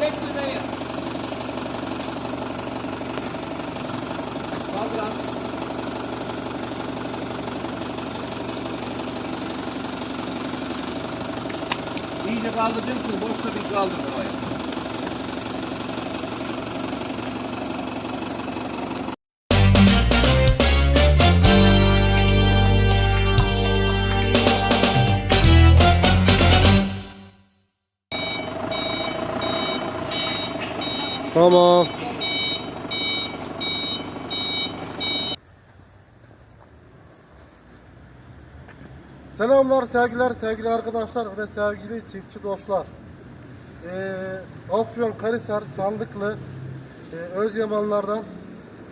çekme beni. Kaldır abi. İyice kaldıracağım ki boşta bir kaldır havaya. Tamam. Selamlar, sevgiler, sevgili arkadaşlar ve sevgili çiftçi dostlar. Ee, Afyon, Karahisar, Sandıklı, e, Özyamanlardan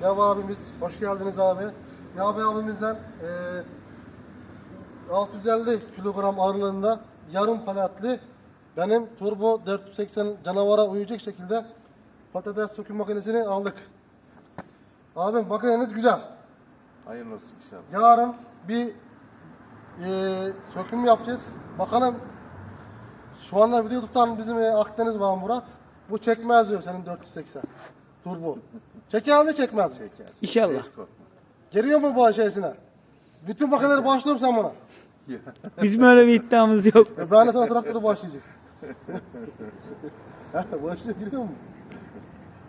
Yav abimiz, hoş geldiniz abi. Yav abimizden e, 650 kilogram ağırlığında yarım paletli benim turbo 480 canavara uyacak şekilde patates söküm makinesini aldık. Abim makineniz güzel. Hayırlı olsun inşallah. Yarın bir e, söküm yapacağız. Bakalım şu anda video tutan bizim e, Akdeniz var Murat. Bu çekmez diyor senin 480 turbo. Çeker mi çekmez mi? Çeker. İnşallah. Hiç korkma. Geliyor mu bu şeysine? Bütün makineleri başlıyorum sen bana. Bizim öyle bir iddiamız yok. E, ben de sana traktörü başlayacak. Başlıyor geliyor mu?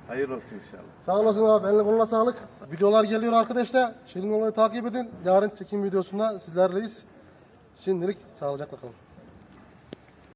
Hayırlı olsun inşallah. Sağ olasın abi. Eline koluna sağlık. Videolar geliyor arkadaşlar. Şirin olayı takip edin. Yarın çekim videosunda sizlerleyiz. Şimdilik sağlıcakla kalın.